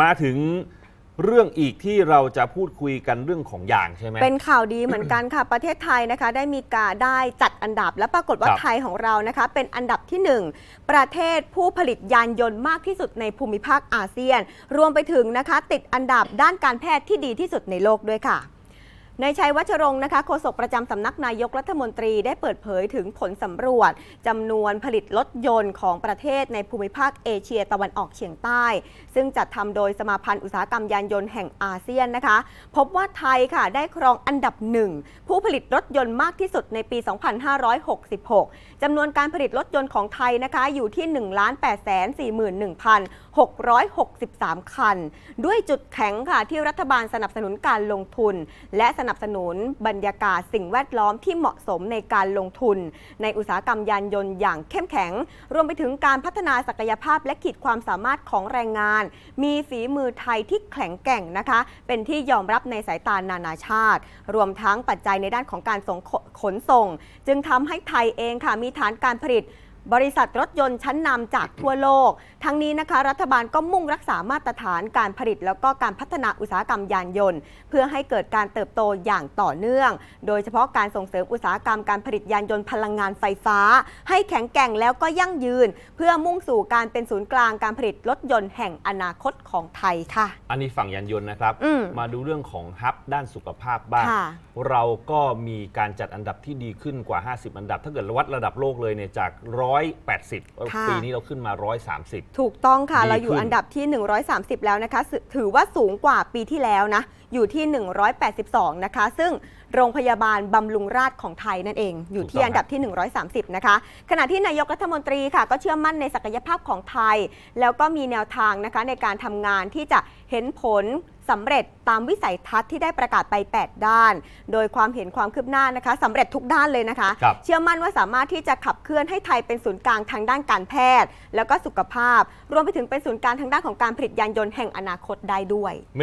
มาถึงเรื่องอีกที่เราจะพูดคุยกันเรื่องของยางใช่ไหม เป็นข่าวดีเหมือนกันค่ะ ประเทศไทยนะคะได้มีการได้จัดอันดับ และปรากฏว่าครับไทยของเรานะคะ เป็นอันดับที่ 1 ประเทศผู้ผลิตยานยนต์มากที่สุดในภูมิภาคอาเซียน รวมไปถึงนะคะ ติดอันดับด้านการแพทย์ที่ดีที่สุดในโลกด้วยค่ะในายชัยวัชรงค์นะคะโฆษกประจำสำนักนายกรัฐมนตรีได้เปิดเผยถึงผลสำรวจจำนวนผลิตรถยนต์ของประเทศในภูมิภาคเอเชียตะวันออกเฉียงใต้ ซึ่งจัดทำโดยสมาพันธ์อุตสาหกรรมยานยนต์แห่งอาเซียนนะคะ พบว่าไทยค่ะได้ครองอันดับหนึ่งผู้ผลิตรถยนต์มากที่สุดในปี 2566จำนวนการผลิตรถยนต์ของไทยนะคะอยู่ที่ 1,841,663 คัน ด้วยจุดแข็งค่ะที่รัฐบาลสนับสนุนการลงทุน และสนับสนุนบรรยากาศสิ่งแวดล้อมที่เหมาะสมในการลงทุน ในอุตสาหกรรมยานยนต์อย่างเข้มแข็ง รวมไปถึงการพัฒนาศักยภาพและขีดความสามารถของแรงงาน มีฝีมือไทยที่แข็งแกร่งนะคะ เป็นที่ยอมรับในสายตานานาชาติ รวมทั้งปัจจัยในด้านของการส่งขนส่ง จึงทำให้ไทยเองค่ะมีฐานการผลิต บริษัทรถยนต์ชั้นนำจากทั่วโลก ทั้งนี้นะคะ รัฐบาลก็มุ่งรักษามาตรฐานการผลิต แล้วก็การพัฒนาอุตสาหกรรมยานยนต์ เพื่อให้เกิดการเติบโตอย่างต่อเนื่อง โดยเฉพาะการส่งเสริมอุตสาหกรรมการผลิตยานยนต์พลังงานไฟฟ้า ให้แข็งแกร่งแล้วก็ยั่งยืน เพื่อมุ่งสู่การเป็นศูนย์กลางการผลิตรถยนต์แห่งอนาคตของไทยค่ะ อันนี้ฝั่งยานยนต์นะครับมมาดูเรื่องของฮับด้านสุขภาพบ้างเราก็มีการจัดอันดับที่ดีขึ้นกว่า 50 อันดับ ถ้าเกิดวัดระดับโลกเลยเนี่ยจากร้อ180 ปีนี้เราขึ้นมา 130 ถูกต้องค่ะ เราอยู่อันดับที่ 130 แล้วนะคะ ถือว่าสูงกว่าปีที่แล้วนะ อยู่ที่ 182 นะคะ ซึ่งโรงพยาบาลบำรุงราษฎร์ของไทยนั่นเอง อยู่ที่อันดับที่ 130 นะคะ ขณะที่นายกรัฐมนตรีค่ะ ก็เชื่อมั่นในศักยภาพของไทย แล้วก็มีแนวทางนะคะในการทำงานที่จะเห็นผลสำเร็จตามวิสัยทัศน์ที่ได้ประกาศไป 8 ด้าน โดยความเห็นความคืบหน้านะคะสำเร็จทุกด้านเลยนะคะครับเชื่อมั่นว่าสามารถที่จะขับเคลื่อนให้ไทยเป็นศูนย์กลางทางด้านการแพทย์ แล้วก็สุขภาพ รวมไปถึงเป็นศูนย์กลางทางด้านของการผลิตยานยนต์แห่งอนาคตได้ด้วย